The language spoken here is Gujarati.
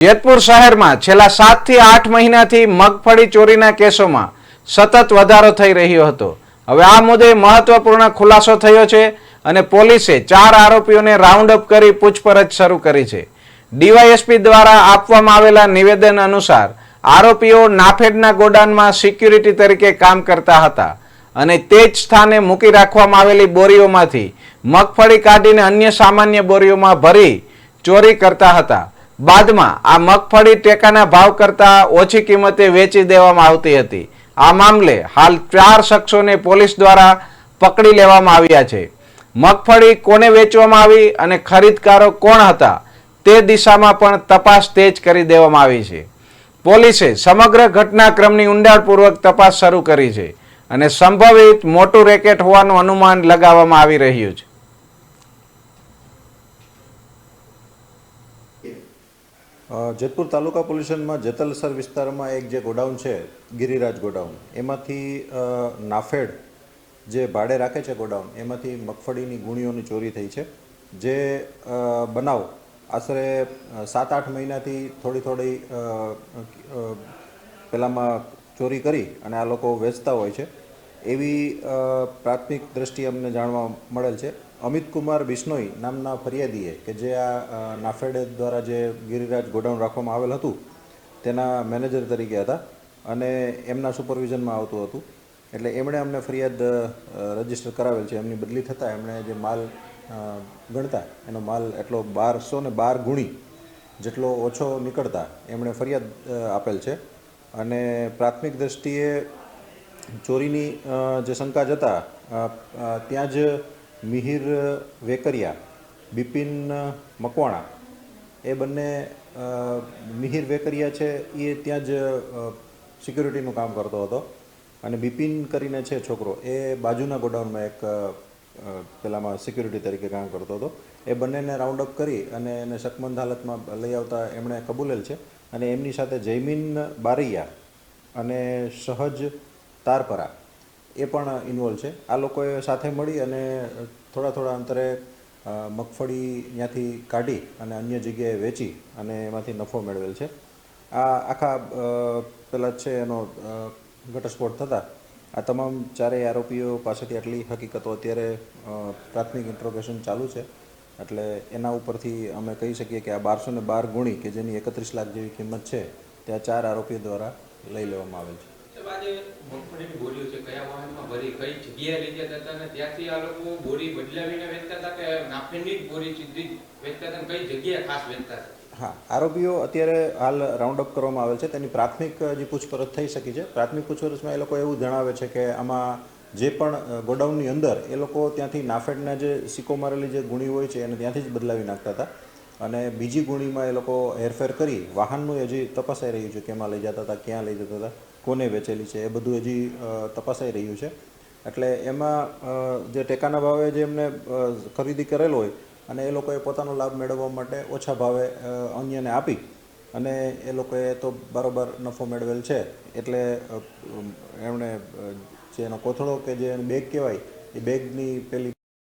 જેતપુર શહેરમાં છેલ્લા સાતથી આઠ મહિનાથી મગફળી ચોરીના કેસોમાં સતત વધારો થઈ રહ્યો હતો. હવે આ મુદ્દે મહત્વપૂર્ણ ખુલાસો થયો છે અને પોલીસે ચાર આરોપીઓને રાઉન્ડ અપ કરી પૂછપરછ શરૂ કરી છે. ડીવાયએસપી દ્વારા આપવામાં આવેલા નિવેદન અનુસાર આરોપીઓ નાફેડના ગોડાઉનમાં સિક્યુરિટી તરીકે કામ કરતા હતા અને તે જ સ્થાને મૂકી રાખવામાં આવેલી બોરીઓમાંથી મગફળી કાઢીને અન્ય સામાન્ય બોરીઓમાં ભરી ચોરી કરતા હતા. બાદમાં આ મગફળી ટેકાના ભાવ કરતા ઓછી કિંમતે વેચી દેવામાં આવતી હતી. આ મામલે હાલ ચાર શખ્સોને પોલીસ દ્વારા પકડી લેવામાં આવ્યા છે. મગફળી કોને વેચવામાં આવી અને ખરીદકારો કોણ હતા તે દિશામાં પણ તપાસ તેજ કરી દેવામાં આવી છે. પોલીસે સમગ્ર ઘટનાક્રમની ઊંડાણપૂર્વક તપાસ શરૂ કરી છે અને સંભવિત મોટું રેકેટ હોવાનું અનુમાન લગાવવામાં આવી રહ્યું છે. જેતપુર તાલુકા પોલ્યુશનમાં જેતલસર વિસ્તારમાં એક જે ગોડાઉન છે, ગિરિરાજ ગોડાઉન, એમાંથી નાફેડ જે ભાડે રાખે છે ગોડાઉન, એમાંથી મગફળીની ગુણીઓની ચોરી થઈ છે. જે બનાવ આશરે સાત આઠ મહિનાથી થોડી થોડી પેલામાં ચોરી કરી અને આ લોકો વેચતા હોય છે. એવી પ્રાથમિક દ્રષ્ટિએ અમને જાણવા મળેલ છે. અમિત કુમાર બિશ્નોઈ નામના ફરિયાદીએ કે જે આ નાફેડ દ્વારા જે ગિરિરાજ ગોડાઉન રાખવામાં આવેલ હતું, તેના મેનેજર તરીકે હતા અને એમના સુપરવિઝનમાં આવતું હતું. એટલે એમણે અમને ફરિયાદ રજિસ્ટર કરાવેલ છે. એમની બદલી થતાં એમણે જે માલ ગણતા, એનો માલ એટલો બારસો ને બાર ગુણી જેટલો ઓછો નીકળતા એમણે ફરિયાદ આપેલ છે. અને પ્રાથમિક દ્રષ્ટિએ ચોરીની જે શંકા જતા ત્યાં જ મિહિર વેકરિયા, બિપિન મકવાણા, એ બંને મિહિર, વેકરિયા છે એ ત્યાં જ સિક્યુરિટીનું કામ કરતો હતો. અને બિપિન કરીને છે છોકરો, એ બાજુના ગોડાઉનમાં એક પેલામાં સિક્યુરિટી તરીકે કામ કરતો હતો. એ બંનેને રાઉન્ડ અપ કરી અને એને શકમંદ હાલતમાં લઈ આવતા એમણે કબૂલેલ છે. અને એમની સાથે જૈમીન બારૈયા અને સહજ તારપરા એ પણ ઇન્વોલ્વ છે. આ લોકોએ સાથે મળી અને થોડા થોડા અંતરે મગફળી ત્યાંથી કાઢી અને અન્ય જગ્યાએ વેચી અને એમાંથી નફો મેળવેલ છે. આ આખા પેલા છે એનો ઘટસ્ફોટ થતાં આ તમામ ચારેય આરોપીઓ પાસેથી આટલી હકીકતો અત્યારે પ્રાથમિક ઇન્ટ્રોગેશન ચાલુ છે. એટલે એના ઉપરથી અમે કહી શકીએ કે આ બારસો ને બાર ગુણી કે જેની એકત્રીસ લાખ જેવી કિંમત છે ત્યાં ચાર આરોપીઓ દ્વારા લઈ લેવામાં આવેલ છે. હા, આરોપીઓ અત્યારે હાલ રાઉન્ડ અપ કરવામાં આવેલ છે. તેની પ્રાથમિક જે પૂછપરછ થઈ શકી છે, પ્રાથમિક પૂછપરછમાં એ લોકો એવું જણાવે છે કે આમાં જે પણ ગોડાઉનની અંદર એ લોકો ત્યાંથી નાફેડના જે સિક્કો મારેલી જે ગુણી હોય છે, એને ત્યાંથી જ બદલાવી નાખતા હતા. અને બીજી ગુણીમાં એ લોકો હેરફેર કરી વાહનનું હજી તપાસાઈ રહ્યું છે, કેમાં લઈ જતા હતા, ક્યાં લઈ જતા હતા કોને વેચેલી છે એ બધું હજી તપાસાઈ રહ્યું છે. એટલે એમાં જે ટેકાના ભાવે જે એમને ખરીદી કરેલો હોય અને એ લોકોએ પોતાનો લાભ મેળવવા માટે ઓછા ભાવે અન્યને આપી અને એ લોકોએ તો બરોબર નફો મેળવેલ છે. એટલે એમણે જે એનો કોથળો કે જે બેગ કહેવાય, એ બેગની પેલી